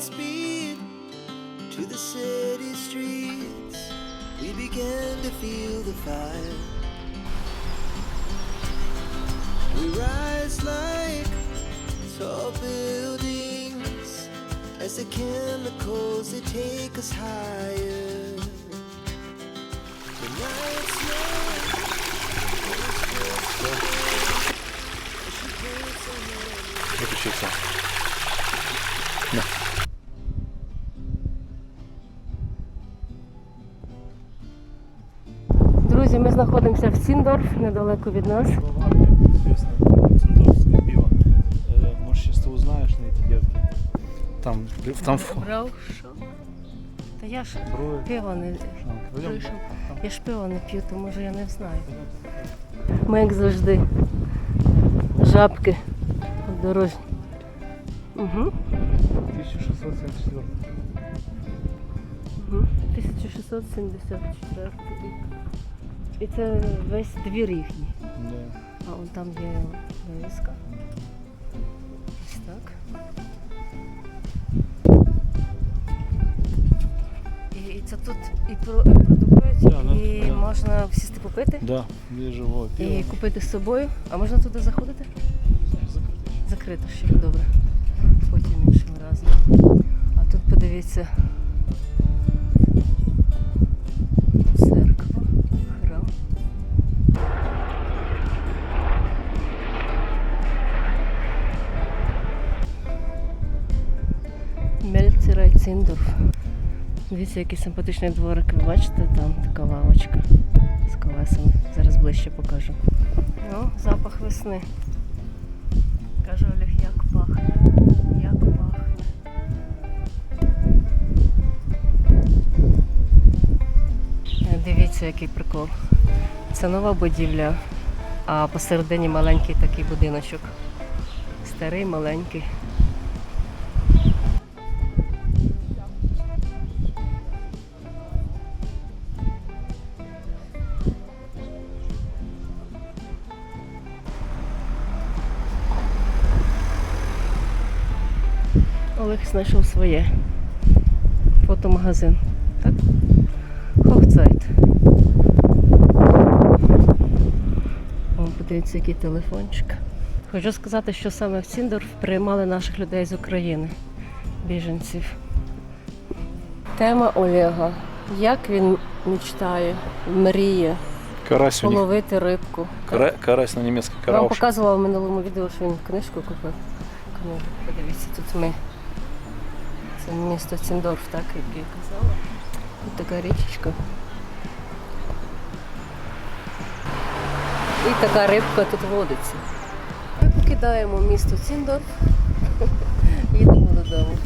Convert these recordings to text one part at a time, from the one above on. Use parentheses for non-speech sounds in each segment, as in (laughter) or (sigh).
speed to the city streets. We began to feel the fire. We rise like tall buildings as the chemicals they take us higher. The night's young. and it's just She знаходимося в Сіндорф, недалеко від нас. Бавария, известное центровское пиво. Э, Может, сейчас ты узнаешь на эти детки. Там, там в- Брав що? Та я ж брови. пиво не Пойдем. прийшов. Я ж пиво не п'ю, то може я не знаю. Ми як завжди. Жабки подорожні. Угу. 1674. Угу. 1674 рік. І це весь двір їхній. Да. А он там є вивіска. Ось так. І, і це тут і, про, і продукують, Да, да, і да. можна сісти попити, Да, где живое пиво. і купити з собою. А можна туди заходити? Закрито ще добре. Потім іншим разом. А тут подивіться. Мельцера. Дивіться, який симпатичний дворик. Ви бачите, там така лавочка з колесами. Зараз ближче покажу. Ну, запах весни. Каже Олег, як пахне, як пахне. Дивіться, який прикол. Це нова будівля, а посередині маленький такий будиночок. Старий, маленький. Олег знайшов своє. Фотомагазин. Так? Хофцайт. О, подивіться, який телефончик. Хочу сказати, що саме в Ціндорф приймали наших людей з України, біженців. Тема Олега. Як він мечтає, мріє Карась половити рибку. Кара- Карась на немецкий Я вам показувала в минулому відео, що він книжку купив. Подивіться, тут ми. Це місто Ціндорф, так, як я казала. Тут така річечка. І така рибка тут водиться. Ми покидаємо місто Ціндорф. (laughs) Їдемо додому.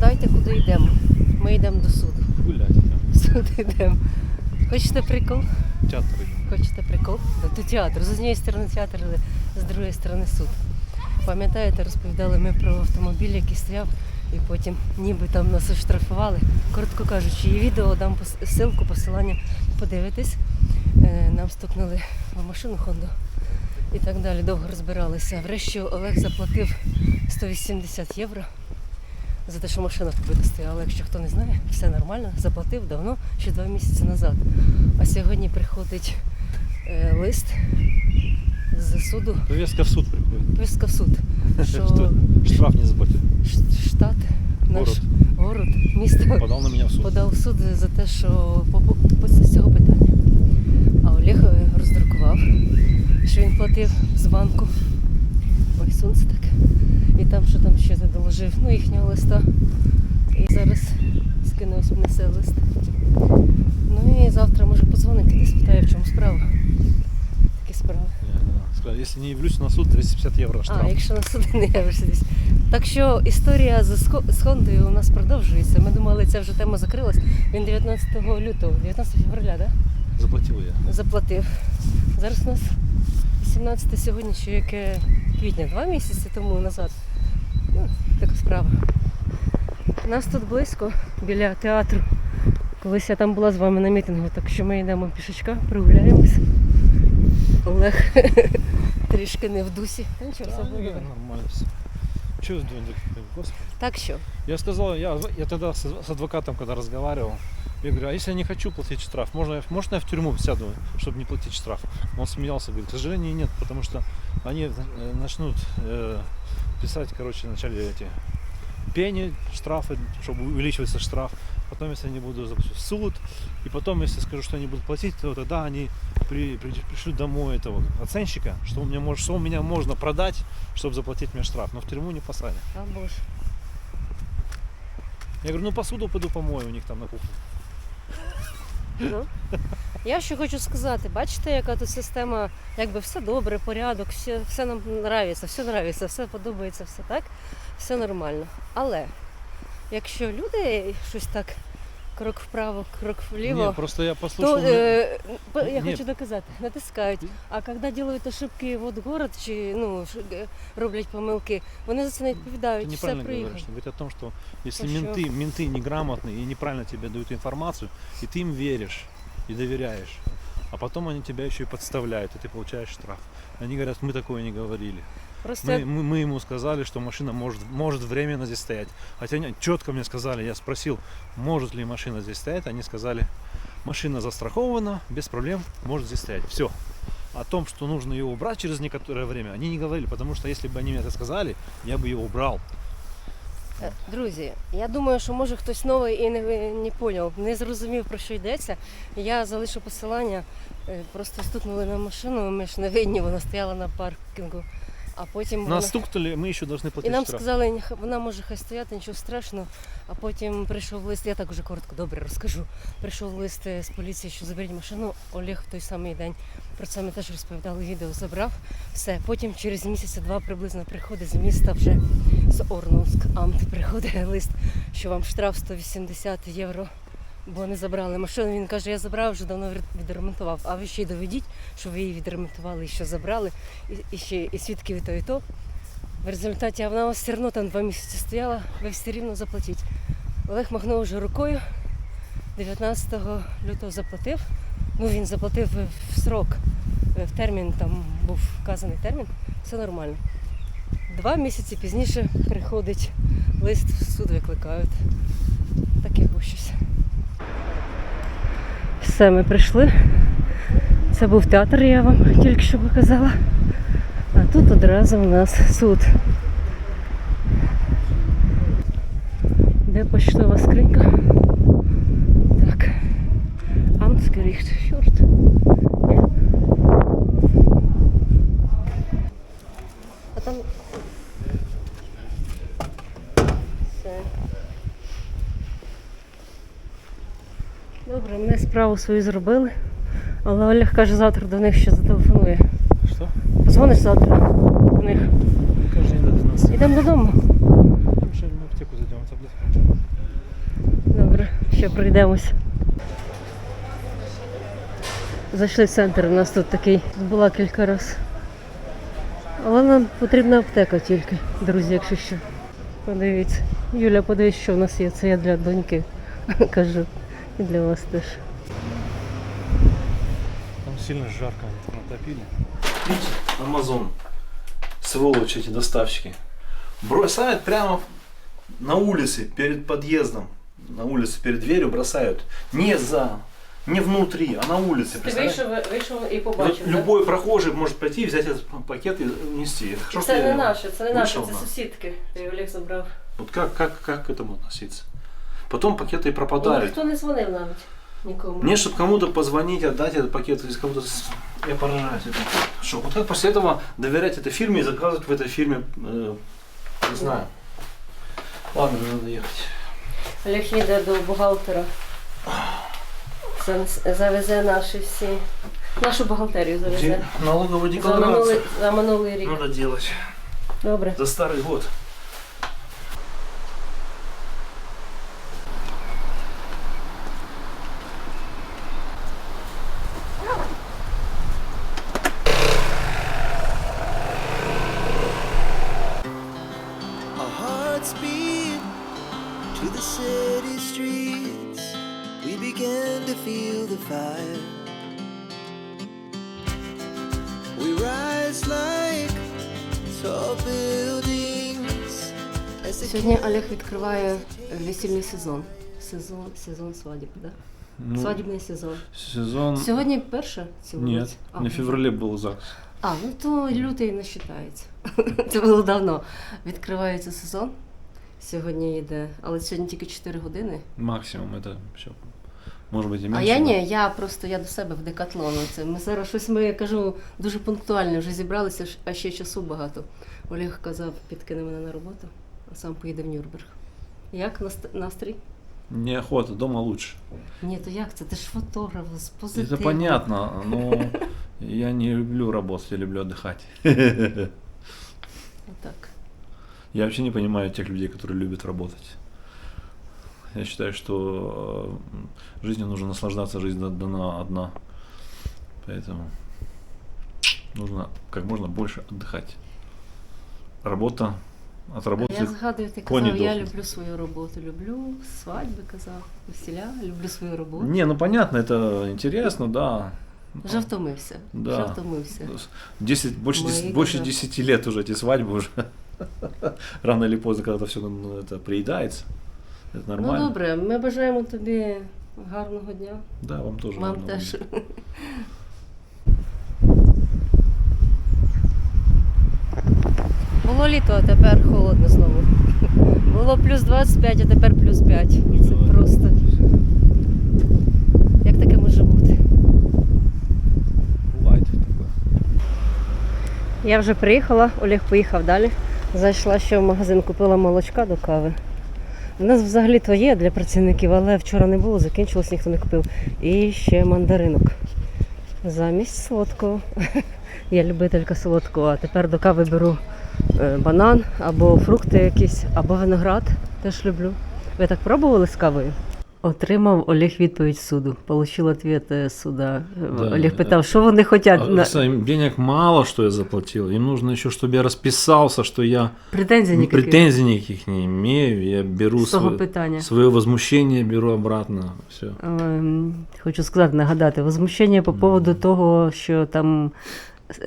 Вгадайте, куди йдемо. Ми йдемо до суду. Гулять. В суд йдемо. Хочете прикол? Театр. Хочете прикол? До театру. З однієї сторони театр, з другої сторони суд. Пам'ятаєте, розповідали ми про автомобіль, який стояв, і потім ніби там нас оштрафували. Коротко кажучи, є відео, дам ссылку, посилання, подивитись. Е, Нам стукнули в машину Хонду і так далі. Довго розбиралися. Врешті Олег заплатив 180 євро за те, що машина побита стояла. Якщо хто не знає, все нормально, заплатив давно, ще два місяці назад. А сьогодні приходить е, лист з суду, Повестка в суд приходит. повістка в суд, (laughs) що Штраф не заплатил. ш- штат, наш Город. город, місто Подал на меня в суд. подав в суд за те, що по, по, по з цього питання. А Олег е, роздрукував, що він платив з банку. Ой, сонце таке. І там, що там ще доложив, ну, їхнього листа. І зараз скине ось внесе лист. Ну і завтра може подзвонити, десь питає, в чому справа. Такі справи. Я, да, не явлюсь на суд, 250 евро штраф. А, якщо на суди не явишся. Так що історія з, Хондою у нас продовжується. Ми думали, ця вже тема закрилась. Він 19 лютого, 19 февраля, да? Заплатил я. заплатив. Зараз у нас 18 сьогодні, що яке квітня, два місяці тому назад. Ну, така справа. Нас тут близько, біля театру. Колись я там була з вами на мітингу, так що ми йдемо пішечка, прогуляємось. Олег (laughs) трішки не в дусі. Та нічого, все Да, буде ну, добре. нормально все. Че, господи. Так що, Я сказал, я, я тогда с, с адвокатом, когда разговаривал, я говорю, а если я не хочу платить штраф, можно, я- можно я в тюрьму сяду, чтобы не платить штраф? Он смеялся, говорит, к сожалению, нет, потому что они э, начнут э, писать, короче, вначале эти пени, штрафы, чтобы увеличивался штраф, потом, если они будут запустить в суд, и потом, если скажу, что они будут платить, то тогда они при, при- пришлют домой этого оценщика, что у меня, может, что у меня можно продать, чтобы заплатить мне штраф, но в тюрьму не посадят. Я говорю, ну посуду пойду помою у них там на кухне. Ну. Я що хочу сказати, бачите, яка тут система, якби все добре, порядок, все, все нам нравиться, все нравиться, все подобається, все так, все нормально. Але якщо люди щось так крок вправо, крок вліво, Не, просто я послушал. то е, п- я Ні. хочу доказати, натискають. А коли роблять ошибки от город чи ну, ш- е, роблять помилки, вони за це не ты відповідають. Все неправильно приїхали. говоришь. Говорит о том, что если А менты, менты неграмотные и неправильно тебе дают информацию, и ты им веришь и доверяешь, а потом они тебя еще и подставляют, и ты получаешь штраф. Они говорят, мы такое не говорили. Просто Мы, мы, мы ему сказали, что машина может, может временно здесь стоять. Хотя они четко мне сказали, я спросил, может ли машина здесь стоять, они сказали, машина застрахована, без проблем, может здесь стоять. Все. О том, что нужно ее убрать через некоторое время, они не говорили, потому что если бы они мне это сказали, я бы ее убрал. Е, Друзі, я думаю, що може хтось новий і не, не поняв, не зрозумів про що йдеться. Я залишу посилання, е, просто стукнули на машину, ми ж не винні, вона стояла на паркінгу. А потім вона... Нас стукнули, мы еще должны і нам штраф. сказали, вона може хай стояти, нічого страшного. А потім прийшов лист, я так уже коротко добре розкажу. Прийшов лист е, з поліції, що заберіть машину. Олег в той самий день про це ми теж розповідали, відео забрав. Все. Потім через місяця-два приблизно приходить з міста вже з Орновськ Амт приходить лист, що вам штраф 180 євро. Бо не забрали машину. Він каже, я забрав, вже давно відремонтував. А ви ще й доведіть, що ви її відремонтували і що забрали, і, і ще і свідків і то, і то. В результаті а вона вас все одно там два місяці стояла, ви все рівно заплатіть. Олег махнув вже рукою, 19 лютого заплатив. Ну він заплатив в срок, е, в термін, там був вказаний термін, все нормально. Два місяці пізніше приходить лист, в суд викликають. Таке було щось. Все, ми прийшли. Це був театр, я вам тільки що показала. А тут одразу у нас суд. Де почтова скринька? Так. Амтскеріхт. Фюрт. Ні? А там. Все. Добре, ми справу свою зробили. Але Олег каже, завтра до них ще зателефонує. Что? Позвониш завтра до них. Каждый день до 12. Йдемо додому. Ще в аптеку зайдем, таблетку. Добре, ще пройдемось. Зайшли в центр, у нас тут такий була кілька разів. Але нам потрібна аптека тільки, друзі, якщо що. Подивіться. Юля, подивись, що в нас є. Це я для доньки (laughs) кажу. І для вас теж. Там сильно жарко натопили. Видите, Амазон, сволочи эти доставщики, бросают прямо на улице, перед подъездом, на улице, перед дверью бросают. Не за, не внутри, а на улице. представляете? вийшов і Вот любой прохожий может пройти, взять этот пакет и унести. Это хорошо, что Це я не его наше, це не наше, вышел це на- сусідки. Олег забрав. Вот как, как, как к этому относиться? Потом пакеты и І пропадают. ніхто не дзвонив навіть нікому. Мне, чтобы кому-то позвонить, отдать этот пакет, или кому-то... с- Я поражаюсь. Это. Что, вот как после этого доверять этой фирме и заказывать в этой фирме, э, не знаю. Ладно, мне надо ехать. Олег їде до бухгалтера. Зан- Завезе наші всі Нашу бухгалтерію завезе. Налоговую За минулий, за минулий рік. надо делать. Добре. За старый год. Олег відкриває весільний сезон. Сезон, сезон свадіб, да? Ну, Свадібний сезон. сезон... Сьогодні перше цього Нет, році? А, на феврале был ЗАГС. А, ну то лютий не вважається. Це (laughs) було давно. Відкривається сезон. Сьогодні йде, але сьогодні тільки 4 години. Максимум это все. Может быть и меньше. А я но- ні, я просто я до себе в декатлон. Це ми зараз щось ми я кажу дуже пунктуально, вже зібралися, ж- а ще часу багато. Олег казав, підкине мене на роботу, а сам поїде в Нюрнберг. Як наст- настрій? Неохота, дома лучше. Ні, то як це? Ти ж фотограф з позитивом. Это понятно, но я не люблю работать, я люблю отдыхать. Отак. Я вообще не понимаю тех людей, которые любят работать. Я считаю, что э, жизнью нужно наслаждаться, жизнь да- дана одна. Поэтому нужно как можно больше отдыхать. Работа от работы. Я згадую, ти коні казав, я дохнуть. люблю свою роботу, люблю свадьби, казав, весіля, люблю свою роботу. Не, ну понятно, это интересно, да. Вже втомився. Да. Вже втомився. 10, больше, Мои 10, больше года. 10 лет уже эти свадьбы уже. (laughs) Рано или поздно, когда все это приедается. Это Ну нормально. добре, ми бажаємо тобі гарного дня. Да, вам тоже. Вам гарного теж. дня. (laughs) Було літо, а тепер холодно знову. Було плюс 25, а тепер плюс 5. Це просто. Як таке може бути? Бывает такое. Я вже приїхала, Олег поїхав далі. Зайшла ще в магазин, купила молочка до кави. У нас взагалі то є для працівників, але вчора не було, закінчилось, ніхто не купив. І ще мандаринок. Замість солодкого. (laughs) Я любителька солодкого, а тепер до кави беру банан або фрукти якісь, або виноград. Теж люблю. Ви так пробували з кавою? Отримав Олег відповідь суду. Получив відповідь з суда. Да. Олег питав, що вони хочуть. А, на... Денег мало, что я заплатил. Им нужно еще, чтобы я расписался, что я Претензій ни ніяких. претензий никаких не имею. Я беру свое, питання. свое возмущение, беру обратно. Все. Ем, Хочу сказати, нагадати, возмущення по поводу того, що там е,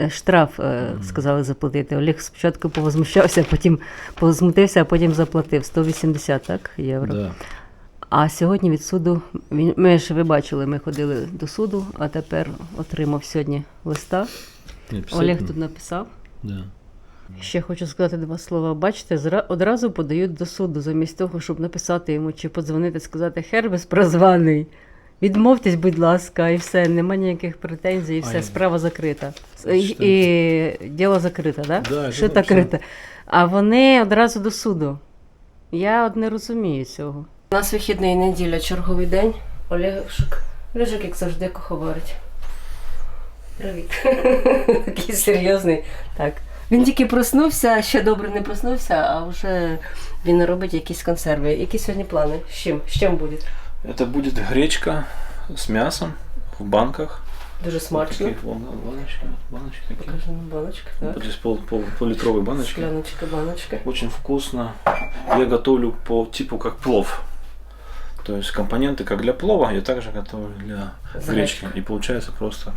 штраф е, сказали заплатити. Олег спочатку повозмущався, потім позмутився, а потім заплатив 180 так, євро. Да. А сьогодні від суду, він- ми ж ви бачили, ми ходили до суду, а тепер отримав сьогодні листа. Олег тут написав. Да. Ще хочу сказати два слова. Бачите, зра- одразу подають до суду, замість того, щоб написати йому чи подзвонити, сказати Хербес прозваний. Відмовтесь, будь ласка, і все, нема ніяких претензій, і все, справа закрита. І, і діло закрите, да? Да, це Що вообще- закрите. А вони одразу до суду. Я от не розумію цього. У нас вихідний неділя, черговий день. Олежик, Олежик, як завжди, говорить. Привіт. (laughs) Такий серйозний. Так. Він тільки проснувся, ще добре не проснувся, а вже він робить якісь консерви. Які сьогодні плани? З чим? З чим буде? Это будет гречка с мясом в банках. Дуже Вот смачно. таких вон- баночки, баночки такие. Покажи нам баночка, так. Вот здесь пол, пол, пол-литровой баночки. Скляночка, баночка. Очень вкусно. Я готовлю по типу как плов. То есть компоненты как для плова, я также готовлю для С гречки. И получается просто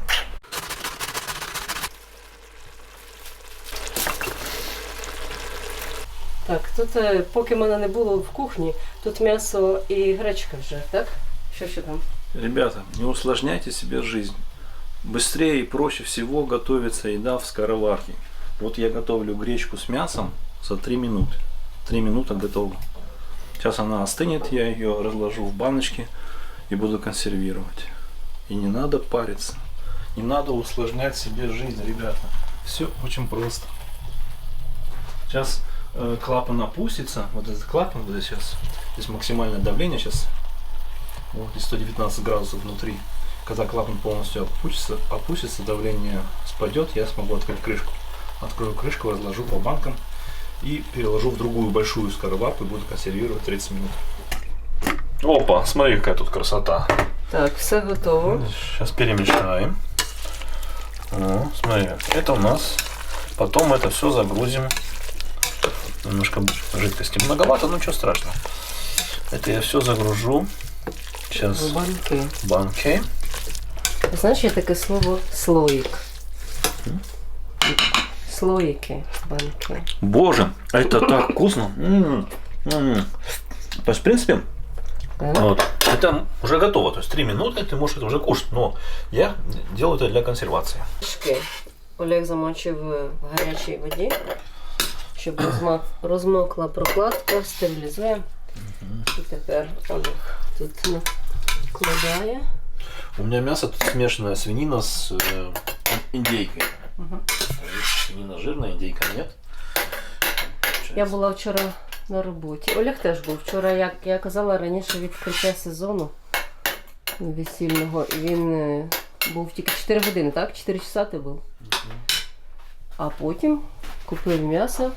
Так, тут е, поки мене не було в кухні, тут м'ясо і гречка вже, так? Що ще там? Ребята, не усложняйте себе жизнь. Быстрее и проще всего готовится еда в скороварке. Вот я готовлю гречку с мясом за 3 минуты. 3 минуты готово. Сейчас она остынет, я ее разложу в баночки и буду консервировать. И не надо париться. Не надо усложнять себе жизнь, ребята. Все очень просто. Сейчас э, клапан опустится. Вот этот клапан вот здесь сейчас. Здесь максимальное давление сейчас. Вот, и 119 градусов внутри. Когда клапан полностью опустится, опустится, давление спадет, я смогу открыть крышку. Открою крышку, разложу по банкам и переложу в другую большую скороварку и буду консервировать 30 минут. Опа, смотри, какая тут красота. Так, все готово. Сейчас перемешаем. О, смотри, это у нас. Потом это все загрузим. Немножко жидкости многовато, но ничего страшного. Это я все загружу. Сейчас В банки. в банки. Знаєш, є таке слово слоїк. Слоїки, банки. Боже, это так вкусно. М, м. То есть, в принципе, Так. вот, это уже готово. То есть, 3 минуты ты можешь это уже кушать. Но я делаю это для консервації. Трішки Олег замочив в гарячій воді, Щоб розма- розмокла прокладка, стерилізує. І тепер Олег тут накладає. У меня мясо тут смешанная свинина с э, индейкой. Мгм. Свинина жирная, индейка нет. Я була вчора на роботі. Олег теж був. Вчора, як я казала раніше, відкриття сезону весільного. Він е, був тільки 4 години, так? 4 часа ти був. А потім купив м'ясо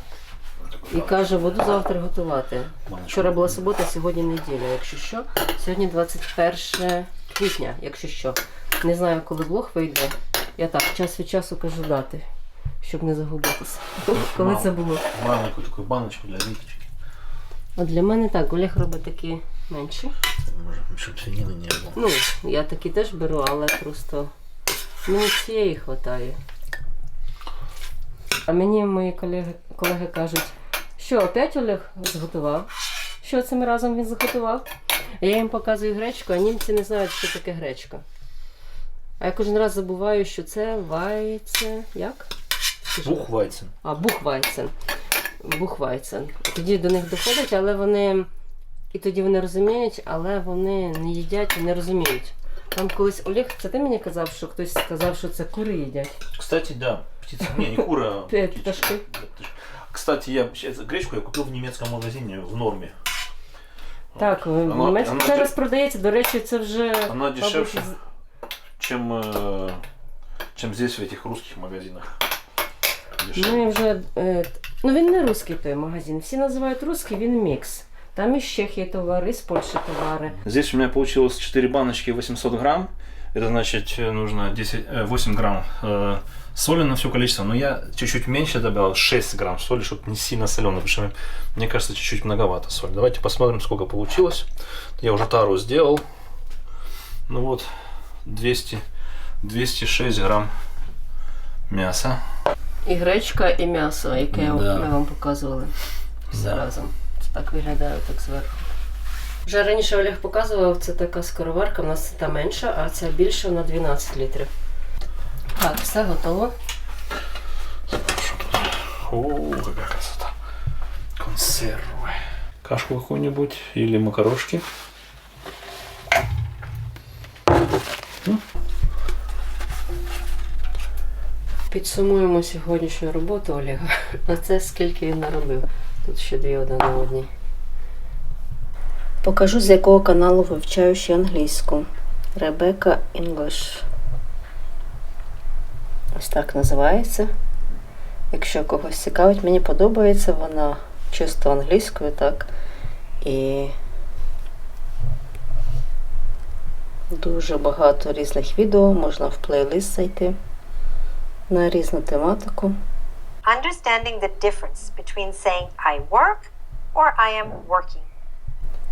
і каже, буду завтра готувати. Вчора була субота, сьогодні неділя, якщо що. Сьогодні 21 квітня, якщо що. Не знаю, коли влог вийде. Я так час від часу кажу дати, щоб не загубитися. (laughs) Коли це було? Маленькую такую баночку для випечки. От для мене так, Олег робить такі менші. Может, чтобы свинины не было. Ну, я такі теж беру, але просто ну, цієї хватає. А мені мої колеги, колеги кажуть, що опять Олег зготував? Що цим разом він зготував? Я їм показую гречку, а німці не знають, що таке гречка. А я кожен раз забуваю, що це вайце. Як? Бухвайцен. А, бухвайцен. Бухвайцен. Тоді до них доходить, але вони. І тоді вони розуміють, але вони не їдять і не розуміють. Там колись Олег, це ти мені казав, що хтось сказав, що це кури їдять. Кстати, да, птица. Не, не кура, а пташки. Кстати, я гречку я купил в немецком магазине в норме. Так, в Она- Німеччині она зараз продається, до речі, це вже. Она дешевше, чем, э, здесь в этих русских магазинах. Ну Дешевле. і вже. е, ну він не русський той магазин. Всі називають русський, він мікс. Там із Чехії товари, з Польщі товари. Здесь у меня получилось 4 баночки 800 грамм. Это значит э, нужно 10, э, 8 грамм э, соли на все количество. Но я чуть-чуть меньше добавил 6 грамм соли, чтобы не сильно соленый. Потому что мне кажется чуть-чуть многовато соли. Давайте посмотрим, сколько получилось. Я уже тару сделал. Ну вот 200, 206 грамм мяса. І гречка, і м'ясо, яке Да. ми вам показували все Да. разом. Це так виглядає так зверху. Вже раніше Олег показував, це така скороварка, у нас та менша, а ця більша на 12 літрів. Так, все готово. О, какая красота. Консервы. Кашку какую-нибудь или макарошки. Підсумуємо сьогоднішню роботу Олега. (laughs) А це скільки він наробив. Тут ще дві одна на одній. Покажу, з якого каналу вивчаю ще англійську. Ребека English. Ось так називається. Якщо когось цікавить, мені подобається вона чисто англійською, так. І дуже багато різних відео можна в плейлист зайти на різну тематику. Understanding the difference between saying I work or I am working.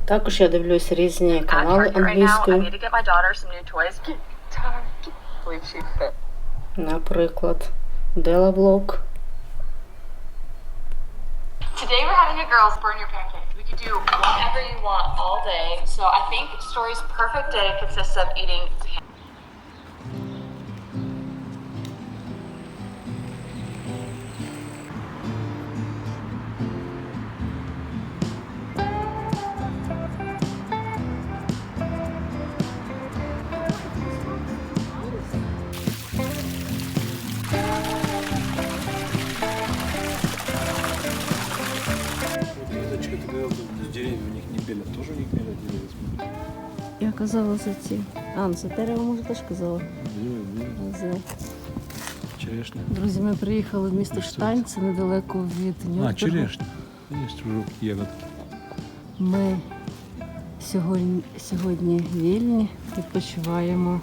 Також я дивлюсь різні канали англійською, наприклад, Дела Влог. Today we're having a girls burn your pancakes. We could do whatever you want all day. So I think Story's perfect day consists of eating Веточка Я казала за ці А, ну це дерево, може, теж казала. Азел. Черешня. Друзі, ми приїхали в місто Штайн, це недалеко від А, черешня. Ягод. Ми сьогодні, сьогодні вільні, відпочиваємо.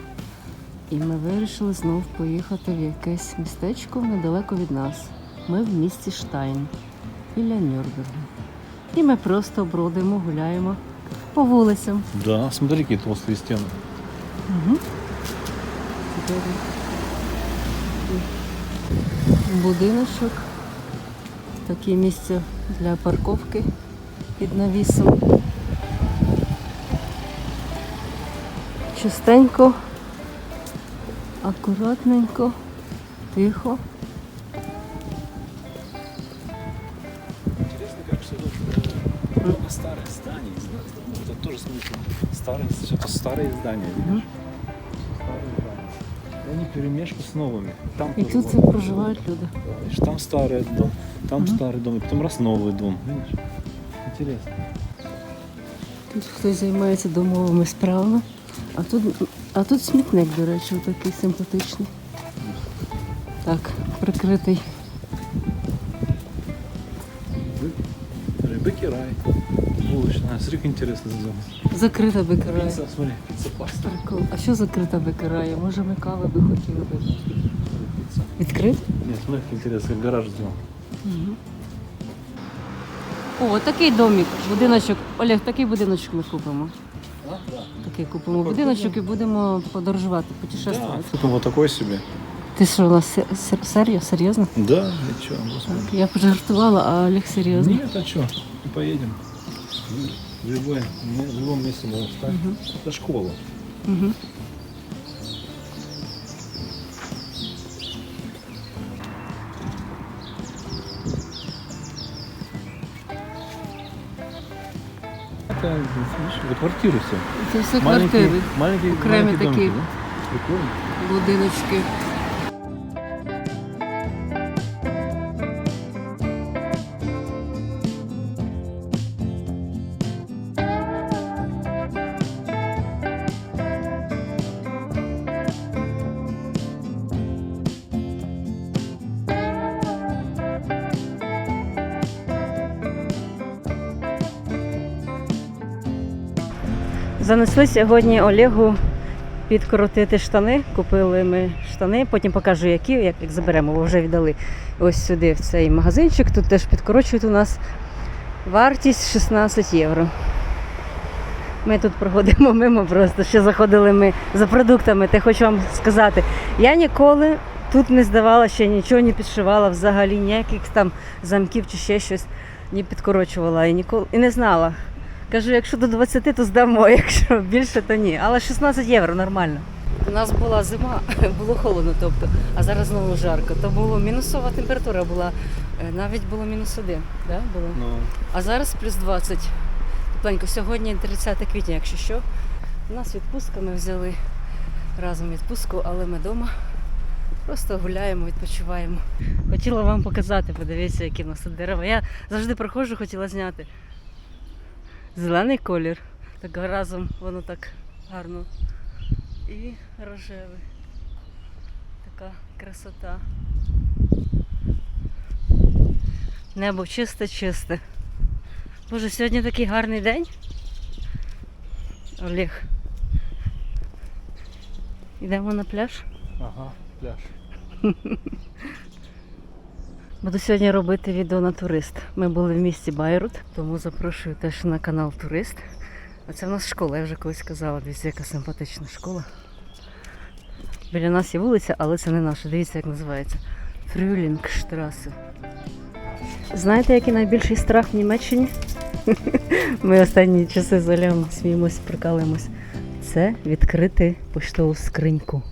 І ми вирішили знов поїхати в якесь містечко недалеко від нас. Ми в місті Штайн біля Нюрнбергу. І ми просто бродимо, гуляємо по вулицям. Да, смотри, какие толстые стены. Будиночок. Таке місце для парковки під навісом. Чистенько, акуратненько, тихо. Старые, это старые здания, видишь? Старые здания. И они перемешку с новыми. Там І тоже тут вот. проживають люди. Да, видишь, Там старый дом, там старый дом, и потом раз новый дом. Видишь? Интересно. Тут хтось займається домовими справами. А тут, а тут смітник, до речі, такий симпатичний. Так, прикритий. Быки рай. Смотри, как интересно зона. Закрита бикарая. Пицца, смотри, пицца паста. Прикол. А що закрита бикарая? Може ми кави би хотіли би. Відкрит? Нет, смотри, как интересно, как гараж сделан. О, такий домик, будиночок. Олег, такий будиночок ми купимо. А, да. Такий купимо будиночок і будемо подорожувати, путешествувати. Да, вот такой себе. Ти що, сер- серйо, серйозно? Да, и господи. Я пожартувала, а Олег серйозно. Нет, а что? Поедем В, любое, в любом месте можно встать. Это школа. Угу. Это, видишь, вот квартиры все. Це все квартири, маленькие, Окремі маленькие такі. домики, да? Прикольно. будиночки. Занесли сьогодні Олегу підкоротити штани. Купили ми штани, потім покажу, які, як, як заберемо, бо вже віддали ось сюди, в цей магазинчик. Тут теж підкорочують у нас вартість 16 євро. Ми тут проходимо (laughs) мимо, просто ще заходили ми за продуктами. Та хочу вам сказати, я ніколи тут не здавала ще нічого, не підшивала взагалі ніяких там замків чи ще щось не підкорочувала і ніколи і не знала. Кажу, якщо до 20, то здамо, якщо більше, то ні. Але 16 євро нормально. У нас була зима, (laughs) було холодно, тобто, а зараз знову жарко. То було мінусова температура була, е, навіть було мінус один, да? було. Ну, А зараз плюс 20. Тепленько, сьогодні 30 квітня, якщо що. У нас відпустка, ми взяли разом відпустку, але ми вдома. Просто гуляємо, відпочиваємо. Хотіла вам показати, подивіться, які в нас тут дерева. Я завжди проходжу, хотіла зняти. Зелений колір. Так разом воно так гарно. І рожевий. Така красота. Небо чисте-чисте. Боже, сьогодні такий гарний день. Олег. Йдемо на пляж. ага, пляж. (laughs) Буду сьогодні робити відео на турист. Ми були в місті Байрут, тому запрошую теж на канал Турист. А це в нас школа, я вже колись казала. Дивіться, яка симпатична школа. Біля нас є вулиця, але це не наша. Дивіться, як називається. Фрюлінгштрасе. Знаєте, який найбільший страх в Німеччині? (laughs) Ми останні часи з Олегом сміємось, прикалуємось. Це відкрити поштову скриньку.